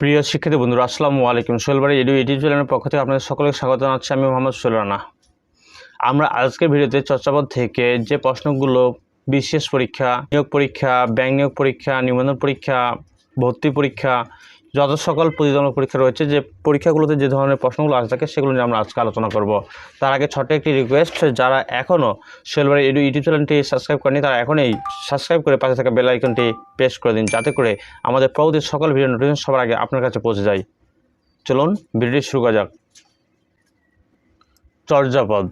প্রিয় শিক্ষিত বন্ধুরা, আসসালামু আলাইকুম। সোহেলবাড়ি এডু ইউটিউব চ্যানেলের পক্ষ থেকে আপনাদের সকলকে স্বাগত জানাচ্ছি। আমি মোহাম্মদ সোলানা আমরা আজকের ভিডিওতে চর্চাপদ থেকে যে প্রশ্নগুলো, বিশেষ পরীক্ষা, নিয়োগ পরীক্ষা, ব্যাংক নিয়োগ পরীক্ষা, নিবন্ধন পরীক্ষা, ভর্তি পরীক্ষা যত সকল প্রতিযোগিতামূলক পরীক্ষা রয়েছে, যে পরীক্ষাগুলোতে যে ধরনের প্রশ্নগুলো আসে থাকে, সেগুলো নিয়ে আমরা আজকে আলোচনা করব। তার আগে ছোট্ট একটি রিকোয়েস্ট যারা এখনও সোহেলবাড়ি এডু ইউটিউব চ্যানেলটি সাবস্ক্রাইব করেনি তারা এখনই সাবস্ক্রাইব করে পাশে থাকা বেল আইকনটি প্রেস করে দিন, যাতে করে আমাদের পরবর্তী সকল ভিডিও নোটিফিকেশন সবার আগে আপনার কাছে পৌঁছে যায়। চলুন ভিডিওটি শুরু করা যাক। চর্যাপদ,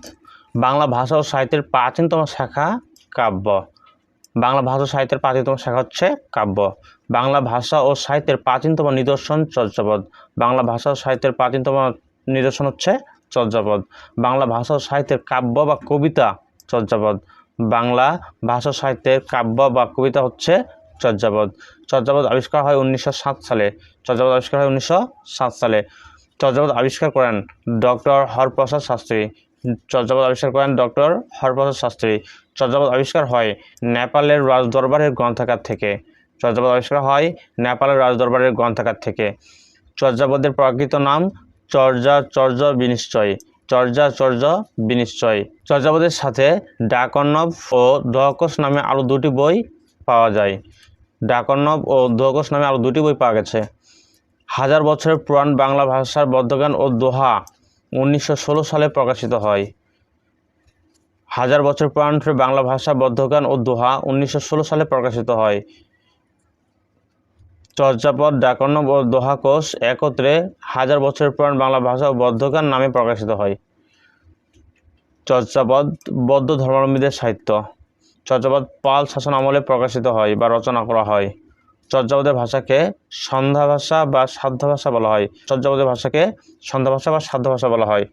বাংলা ভাষা ও সাহিত্যের প্রাচীনতম শাখা কাব্য। বাংলা ভাষা সাহিত্যের প্রাচীনতম শাখা হচ্ছে কাব্য। বাংলা ভাষা ও সাহিত্যের প্রাচীনতম নিদর্শন চর্যাপদ। বাংলা ভাষা ও সাহিত্যের প্রাচীনতম নিদর্শন হচ্ছে চর্যাপদ। বাংলা ভাষা ও সাহিত্যের কাব্য বা কবিতা চর্যাপদ। বাংলা ভাষা সাহিত্যের কাব্য বা কবিতা হচ্ছে চর্যাপদ। চর্যাপদ আবিষ্কার হয় উনিশশো সাত সালে। চর্যাপদ আবিষ্কার হয় উনিশশো সাত সালে। চর্যাপদ আবিষ্কার করেন ডক্টর হরপ্রসাদ শাস্ত্রী। চর্যাপদ আবিষ্কার করেন ডক্টর হরপ্রসাদ শাস্ত্রী। চর্যাপদ আবিষ্কার হয় নেপালের রাজদরবারের গ্রন্থাগার থেকে। চর্যাপদ আবিষ্কার হয় নেপালের রাজদরবারের গ্রন্থাগার থেকে। চর্যাপদের প্রকৃত নাম চর্যা চর্য বিনিশ্চয়। চর্যা চর্য বিনিশ্চয়। চর্যাপদের সাথে ডাকর্ণব ও দহকোষ নামে আরও দুটি বই পাওয়া যায়। ডাকর্ণব ও দহকোষ নামে আরও দুটি বই পাওয়া গেছে। হাজার বছরের পুরাণ বাংলা ভাষার বদ্ধজ্ঞান ও দোহা উনিশশো ষোলো সালে প্রকাশিত হয়। হাজার বছর পুরাণ বাংলা ভাষা বদ্ধজ্ঞান ও দোহা উনিশশো ষোলো সালে প্রকাশিত হয়। চর্যাপদ ডাকর্ণব ও দোহা কোষ একত্রে হাজার বছরের পুরাণ বাংলা ভাষা ও বদ্ধজ্ঞান নামে প্রকাশিত হয়। চর্যাপদ, বৌদ্ধ ধর্মাবলম্বীদের সাহিত্য। চর্যাপদ পাল শাসন আমলে প্রকাশিত হয় বা রচনা করা হয়। চর্যাপদের ভাষাকে সন্ধ্যা ভাষা বা সাধ্য ভাষা বলা হয়। চর্যাপদের ভাষাকে সন্ধ্যা ভাষা বা সাধ্য ভাষা বলা হয়।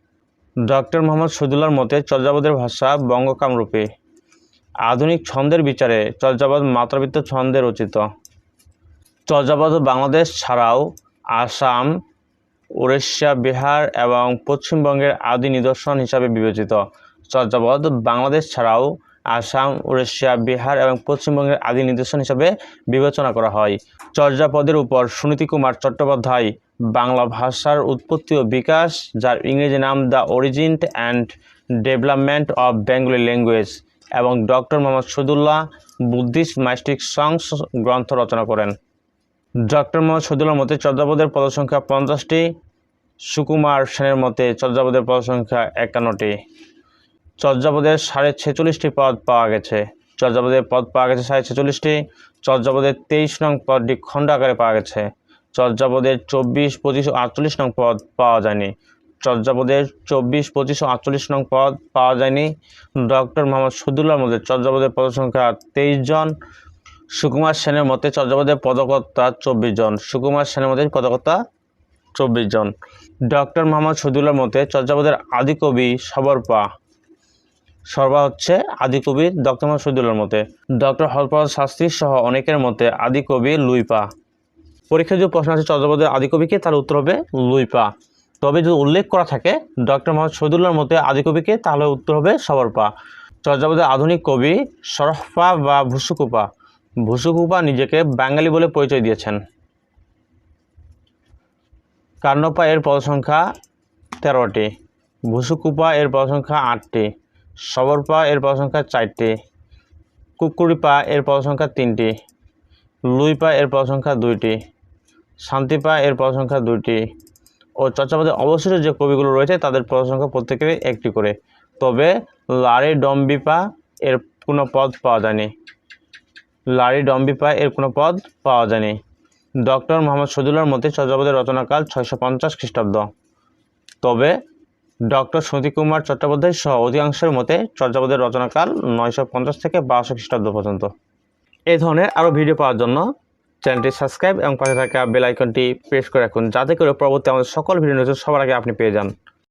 ডক্টর মোহাম্মদ শহীদুল্লাহর মতে চর্যাপদের ভাষা বঙ্গকামরূপী আধুনিক ছন্দের বিচারে চর্যাপদ মাত্রাবৃত্ত ছন্দে রচিত। চর্যাপদ বাংলাদেশ ছাড়াও আসাম, উড়িষ্যা, বিহার এবং পশ্চিমবঙ্গের আদি নিদর্শন হিসাবে বিবেচিত। চর্যাপদ বাংলাদেশ ছাড়াও আসাম, উড়িষ্যা, বিহার এবং পশ্চিমবঙ্গের আদি নিদর্শন হিসাবে বিবেচনা করা হয়। চর্যাপদের উপর সুনীতি কুমার চট্টোপাধ্যায়, বাংলা ভাষার উৎপত্তি ও বিকাশ, যার ইংরেজি নাম the origin and development of Bengali language এবং doctor Mohammad Shahidullah Buddhist mystic songs গ্রন্থ রচনা করেন। ডক্টর মোহাম্মদ শহীদুল্লাহর মতে, চর্যাপদের পদসংখ্যা পঞ্চাশটি, সুকুমার সেনের মতে, চর্যাপদের পদসংখ্যা একান্নটি। চর্যাপদের সাড়ে ছেচল্লিশটি পদ পাওয়া গেছে। চর্যাপদের পদ পাওয়া গেছে সাড়ে ছেচল্লিশটি চর্যাপদের তেইশ নং পদটি খণ্ড আকারে পাওয়া গেছে। চর্যাপদের চব্বিশ, পঁচিশ আটচল্লিশ নং পদ পাওয়া যায়নি। চর্যাপদের চব্বিশ, পঁচিশ আটচল্লিশ নং পদ পাওয়া যায়নি। ডক্টর মোহাম্মদ শহীদুল্লাহর মধ্যে চর্যাপদের পদসংখ্যা তেইশ জন, সুকুমার সেনের মতে চর্যাপদের পদকর্তা চব্বিশ জন, সুকুমার সেনের মতে পদকর্তা চব্বিশ জন। ডক্টর মোহাম্মদ শহীদুল্লাহর মতে চর্যাপদের আদিকবি সবরপা সর্বা হচ্ছে আদিকবি ডক্টর মোহাম্মদ শহীদুল্লাহর মতে। ডক্টর হরপ্রসাদ শাস্ত্রী সহ অনেকের মতে আদিকবি লুইপা। পরীক্ষায় যদি প্রশ্ন আছে চর্যাপদের আদিকবিকে তার উত্তর হবে লুইপা। তবে যদি উল্লেখ করা থাকে ডক্টর মোহাম্মদ শহীদুল্লাহর মতে আদিকবিকে তাহলে উত্তর হবে সবরপা। চর্যাপদের আধুনিক কবি সরফপা বা ভুসুকুপা। ভুসুকুপা নিজেকে বাঙালি বলে পরিচয় দিয়েছেন। কার্নপা এর পদসংখ্যা তেরোটি। ভুসুকুপা এর পদসংখ্যা আটটি। সবরপা এর পদসংখ্যা চারটি। কুকুরিপা এর পদসংখ্যা তিনটি। লুইপা এর পদসংখ্যা দুইটি। শান্তিপা এর পদসংখ্যা দুইটি। ও চর্চাপদে অবশিষ্ট যে কবিগুলো রয়েছে, তাদের পদসংখ্যা প্রত্যেকেরই একটি করে। তবে লারি ডম্বিপা এর কোনো পদ পাওয়া যায়নি। লারি ডম্বিপা এর কোনো পদ পাওয়া যায়নি। ডক্টর মোহাম্মদ শহীদুল্লাহর মতে চর্যাপদের রচনাকাল ছয়শো পঞ্চাশ খ্রিস্টাব্দ। তবে ডক্টর সতীকুমার কুমার চট্টোপাধ্যায় সহ অধিকাংশের মতে চর্যাপদের রচনাকাল নয়শো পঞ্চাশ থেকে বারোশো খ্রিস্টাব্দ পর্যন্ত। এই ধরনের আরও ভিডিও পাওয়ার জন্য চ্যানেলটি সাবস্ক্রাইব এবং পাশে থাকা বেল আইকনটি প্রেস করে রাখুন, যাতে করে পরবর্তী আমাদের সকল ভিডিও নিউজ সবার আগে আপনি পেয়ে যান।